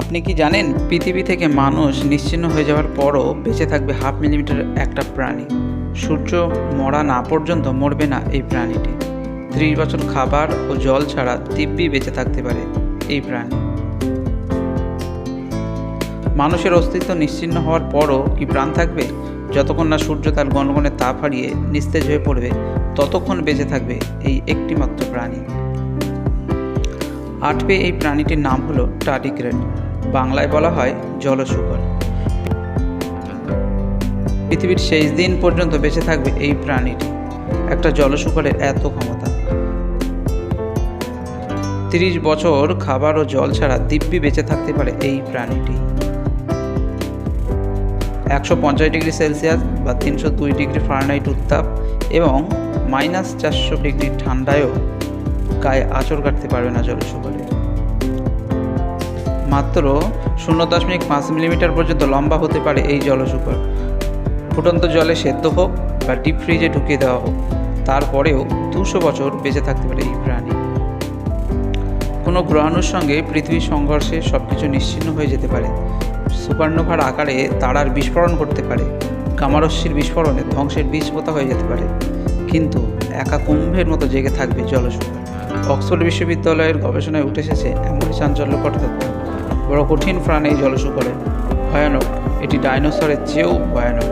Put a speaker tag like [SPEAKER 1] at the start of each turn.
[SPEAKER 1] আপনি কি জানেন, পৃথিবী থেকে মানুষ নিশ্চিহ্ন হয়ে যাওয়ার পরও বেঁচে থাকবে হাফ মিলিমিটার একটা প্রাণী। সূর্য মরা না পর্যন্ত মরবে না এই প্রাণীটি। ত্রিশ বছর খাবার ও জল ছাড়া দিব্যি বেঁচে থাকতে পারে এই প্রাণী। মানুষের অস্তিত্ব নিশ্চিহ্ন হওয়ার পরও কি প্রাণ থাকবে? যতক্ষণ না সূর্য তার গণগণে তাপ হারিয়ে নিস্তেজ হয়ে পড়বে, ততক্ষণ বেঁচে থাকবে এই একটিমাত্র প্রাণী। আটবে এই প্রাণীটির নাম হলো টার্ডিগ্রেড বাংলায় বলা হয় জলশুকর পৃথিবীর শেষ দিন পর্যন্ত বেঁচে থাকবে এই প্রাণীটি। একটা জলশুকরের এত ক্ষমতা। তিরিশ বছর খাবার ও জল ছাড়া দিব্যি বেঁচে থাকতে পারে এই প্রাণীটি। একশো পঞ্চাশ ডিগ্রি সেলসিয়াস বা তিনশো দুই ডিগ্রি ফারেনহাইট উত্তাপ এবং মাইনাস চারশো ডিগ্রি ঠান্ডায়ও গায়ে আঁচড় কাটতে পারবে না জলশুকরে মাত্র শূন্য দশমিক পাঁচ মিলিমিটার পর্যন্ত লম্বা হতে পারে এই জলশুকর ফুটন্ত জলে সেদ্ধ হোক বা ডিপ ফ্রিজে ঢুকিয়ে দেওয়া হোক তারপরেও দুশো বছর বেঁচে থাকতে পারে এই প্রাণী। কোনো গ্রহাণুর সঙ্গে পৃথিবীর সংঘর্ষে সব কিছু নিশ্চিহ্ন হয়ে যেতে পারে। সুপারনোভার আকারে তারার বিস্ফোরণ করতে পারে। কামারস্যির বিস্ফোরণে ধ্বংসের বীজ পোতা হয়ে যেতে পারে। কিন্তু একা কুম্ভের মতো জেগে থাকবে জলশুকর অক্সফোর্ড বিশ্ববিদ্যালয়ের গবেষণায় উঠে এসেছে এমন চাঞ্চল্যকর তথ্য। বড় কঠিন প্রাণ এই জলশুকরে ভয়ানক। এটি ডাইনোসরের চেয়েও ভয়ানক।